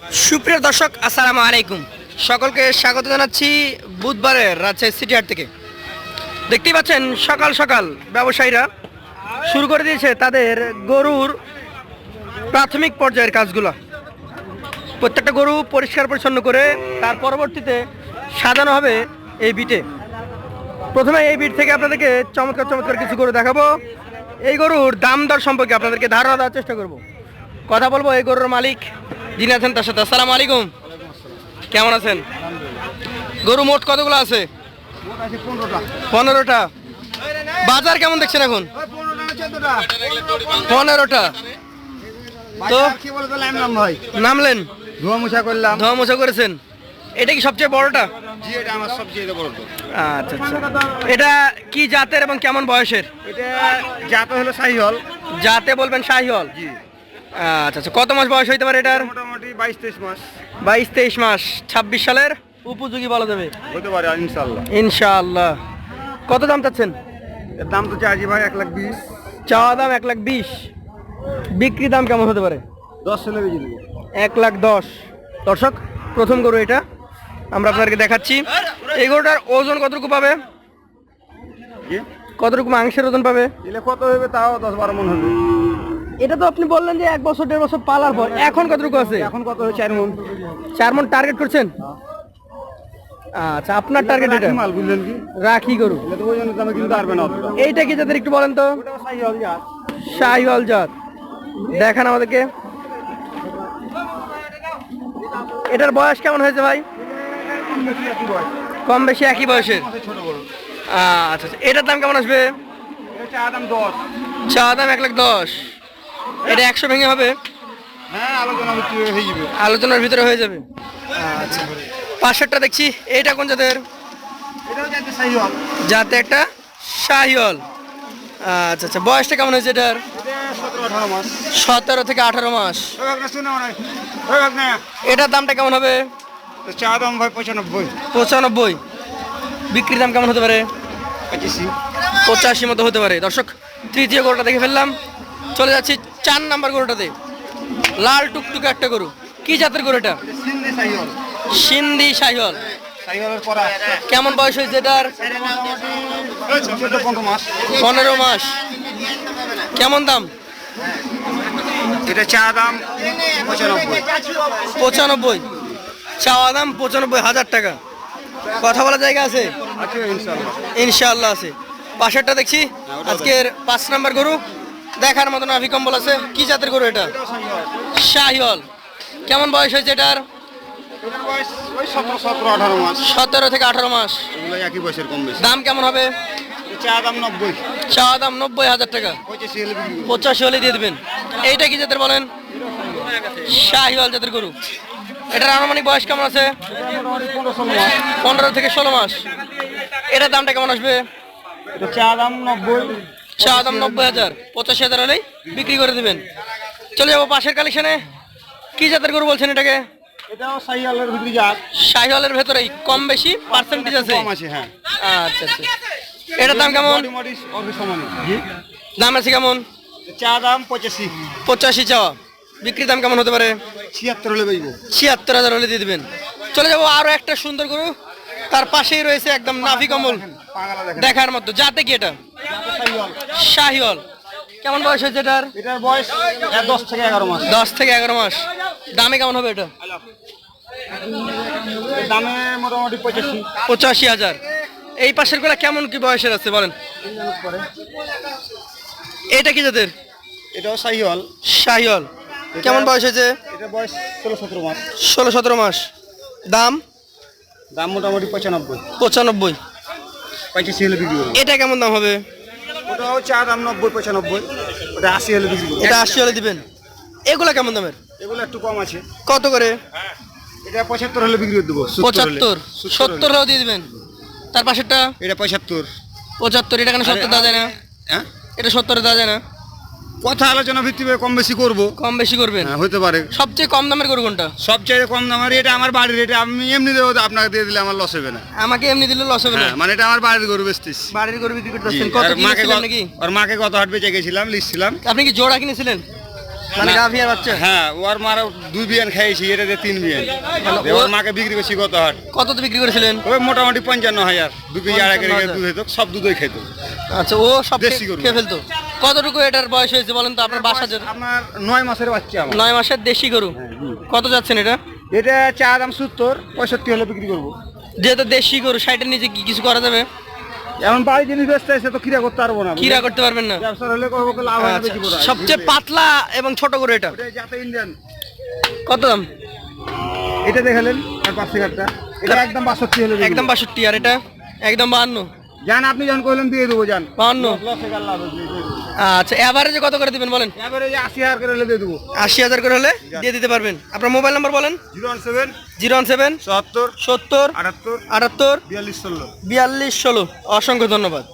সুপ্রিয় দর্শক, আসসালামু আলাইকুম। সকলকে স্বাগত জানাচ্ছি বুধবারের রাজশাহী সিটি হাট থেকে। দেখতেই পাচ্ছেন, সকাল সকাল ব্যবসায়ীরা শুরু করে দিয়েছে তাদের গরুর প্রাথমিক পর্যায়ের কাজগুলো। প্রত্যেকটা গরু পরিষ্কার পরিচ্ছন্ন করে তার পরবর্তীতে সাজানো হবে এই বিটে। প্রথমে এই বিট থেকে আপনাদেরকে চমৎকার চমৎকার কিছু গরু দেখাবো। এই গরুর দাম দর সম্পর্কে আপনাদেরকে ধারণা দেওয়ার চেষ্টা করব। কথা বলব এই গরুর মালিক যিনি আছেন তার সাথে। আসসালামু আলাইকুম। কেমন আছেন? গরু মোট কতগুলো আছে? পনেরোটা। বাজার কেমন দেখছেন এখন? পনেরোটা। তো নামলেন? ধোয়া মুছা করলাম ধোয়া মোছা করেছেন। এটা কি সবচেয়ে বড়টা? জি এটা আমার সবচেয়ে বড় আচ্ছা আচ্ছা। এটা কি জাতের এবং কেমন বয়সের? এটা জাত হলো জাতে বলবেন শাহিওল জি। আচ্ছা আচ্ছা। কত মাস বয়স হইতে পারে এটার? বাইশ তেইশ মাস। বাইশ তেইশ মাস ছাব্বিশ সালের? উপযোগী বলা যাবে। হতে পারে ইনশাল্লাহ ইনশাআল্লাহ। কত দাম চাচ্ছেন? এর দাম তো চার্জি ভাই এক লাখ বিশ। চাওয়া দাম এক লাখ বিশ। বিক্রি দাম কেমন হতে পারে? দশ ষোলো বেজে দেবো। এক লাখ দশ। দর্শক প্রথম গরু এটা। আমরা আপনাদেরকে দেখাচ্ছি। এই গরুটার ওজন কতটুকু পাবে? কতটুকু মাংসের ওজন পাবে? এলে কত হবে তাও দশ বারো মন হবে। এটা তো আপনি বললেন যে এক বছর দেড় বছর পালার পর। এখন কতটুকু আছে? এখন কত চার মন। চার মন টার্গেট করছেন? আচ্ছা আপনার টার্গেট এটা? মাল বুঝলেন কি? রাখি গরু। এইটা কি যাদের একটু বলেন তো? শাহিওয়াল জাত। দেখান আমাদেরকে। এটার বয়স কেমন হয়েছে ভাই? কম বেশি একই বয়সের। আচ্ছা আচ্ছা। এটার দাম কেমন আসবে? চা দাম দশ। চা দাম এক লাখ দশ। এটা একশো ভেঙে হবে? হ্যাঁ আলোচনার ভিতরে হয়ে যাবে। আচ্ছা। পাশেরটা দেখছি এইটা কোন জাতের? যাতে একটা শাহিওল আচ্ছা আচ্ছা বয়সটা কেমন হয়েছে এটার? সতেরো থেকে আঠারো মাস। এটার দামটা কেমন হবে? চা দাম ভাই পঁচানব্বই। পঁচানব্বই। বিক্রির দাম কেমন হতে পারে? পঁচাশি। মতো হতে পারে। দর্শক তৃতীয় গরুটা দেখে ফেললাম। চলে যাচ্ছি চার নাম্বার গরুটাতে। লাল টুকটুকে একটা গরু। কি জাতের গরু এটা? সিন্ধি সাইহল। কেমন বয়স হয়েছে এটার? পনেরো মাস। কেমন দাম? এটা চা দাম পঁচানব্বই। চাওয়া দাম পঁচানব্বই হাজার টাকা। কথা বলার জায়গা আছে? আছে ইনশাল্লাহ আছে। পাশেরটা দেখছি। আজকের পাঁচ নাম্বার গরু। দেখার মতন আভি কম্বল আছে। কি জাতের গরু এটা? শাহিওল কেমন বয়স হয়েছে এটার? সতেরো থেকে আঠারো মাস। একই বয়সের কম বেশি। দাম কেমন হবে? চা দাম নব্বই। চাওয়া দাম নব্বই হাজার টাকা। পঁচিশি হলে দিয়ে দেবেন। এইটা কি জাতের বলেন? শাহিওয়াল জাতের গরু। এটার আনুমানিক বয়স কেমন আছে? পনেরো থেকে ষোলো মাস। এটার দামটা কেমন আসবে? চা দাম নব্বই। চা দাম নব্বই হাজার পঁচাশি হাজার হলেই বিক্রি করে দেবেন। চলে যাব পাশের কালেকশনে। কি জাতের গরু বলছেন এটাকে? শাহিওয়ালের ভেতরেই কম বেশি পার্সেন্টেজ আছে। হ্যাঁ। আচ্ছা আচ্ছা। এটার দাম কেমন? দাম আছে কেমন? চা দাম পঁচাশি। পঁচাশি চাওয়া বিক্রি দাম কেমন হতে পারে? ছিয়াত্তর হলে ছিয়াত্তর হাজার হলে দিয়ে দেবেন। চলে যাব আরও একটা সুন্দর গরু। তার পাশেই রয়েছে একদম নাভি কমল। দেখার মতো। যাতে কি এটা। শাহিওল কেমন বয়স হয়েছে এটার? এটার বয়স দশ থেকে এগারো মাস। দশ থেকে এগারো মাস। দামে কেমন হবে এটা? দামে মোটামুটি পঁচাশি। পঁচাশি হাজার। এই পাশেরগুলা কেমন কি বয়সের আছে বলেন? এটা কি যাদের এটাও সাইহল শাহিওল কেমন বয়স হয়েছে? এটা বয়স ষোলো সতেরো মাস। ষোলো সতেরো মাস। দাম? দাম মোটামুটি পঁচানব্বই। পঁচানব্বই। পঁচাশি হলে বিক্রি এটা কেমন দাম হবে? ওটাও চা দাম নব্বই পঁচানব্বই। ওটা আশি হলে বিক্রি এটা আশি হলে দিবেন। এগুলো কেমন দামের? এগুলো একটু কম আছে। কত করে? এটা পঁচাত্তর হলে বিক্রি করে দেবো পঁচাত্তর। সত্তর হলেও দিয়ে দিবেন। তার পাশেরটা? এটা পঁচাত্তর। পঁচাত্তর এটা কেন সত্তর দেওয়া যায় না? হ্যাঁ? এটা সত্তরে দেওয়া যায় না? কথা আলোচনা ভিত্তিতে কম বেশি করব। কম বেশি করবেন? হ্যাঁ হতে পারে। সবচেয়ে কম দামের গরু কোনটা? সবচেয়ে কম দামের এটা আমার বাড়ির এটা আমি এমনি দেবো তো আপনাকে দিয়ে দিলে আমার লস হবে না। আমাকে এমনি দিলে লস হবে না? হ্যাঁ মানে এটা আমার বাড়ির গরু বেচতিস বাড়ির গরু বিক্রি করতে কত মাকে কিনেছিলেন নাকি? আর মাকে কত হাট বেচে গেছিলাম লিখছিলাম আপনি কি জোড়া কিনেছিলেন? মানে না। গাভিয়ার বাচ্চা? হ্যাঁ ওর মারা দুই বিয়ান খাইছি এটা দিয়ে তিন বিয়ান। দিয়ে ওর মাকে বিক্রি করছি কত হাট। কত বিক্রি করেছিলেন? ওই মোটামুটি পঞ্চান্ন হাজার। দু কেজি আড়াই কেজি 55,000 দুধ হইতো সব দুধই খেত আচ্ছা ও সব দেশি গরু। খেয়ে ফেলতো? কতটুকু এটার বয়স হয়েছে বলেন তো আপনার বাসা যে- আপনার নয় মাসের বাচ্চা আমার। নয় মাসের দেশি গরু। কত যাচ্ছেন এটা? এটা চা দাম সত্তর পঁয়ষট্টি হলে বিক্রি করব। যেহেতু দেশি গরু সাইডের নিচে কি কিছু করা যাবে? এখন বাড়ি জিনিস বেচতে এসে তো কিরা করতে পারব না কিরা করতে পারবেন না। ব্যবসা হলে করব লাভ হয় আচ্ছা। সবচেয়ে পাতলা এবং ছোট গরু এটা? যাতে ইন্ডিয়ান। কত দাম? এটা দেখালেন আর কাঠটা এটা একদম বাষট্টি হলে একদম বাষট্টি আর এটা একদম বাহান্ন। যান আপনি যখন কইলেন দিয়ে দেবো যান। বাহান্ন। আচ্ছা এভারেজে কত করে দিবেন বলেন? আশি হাজার করে হলে দিয়ে দেবো। করে হলে দিয়ে দিতে পারবেন। আপনার মোবাইল নাম্বার বলেন? Zero one seven zero one seven চুয়াত্তর সত্তর আটাত্তর আটাত্তর বিয়াল্লিশ বিয়াল্লিশ ষোলো। অসংখ্য ধন্যবাদ।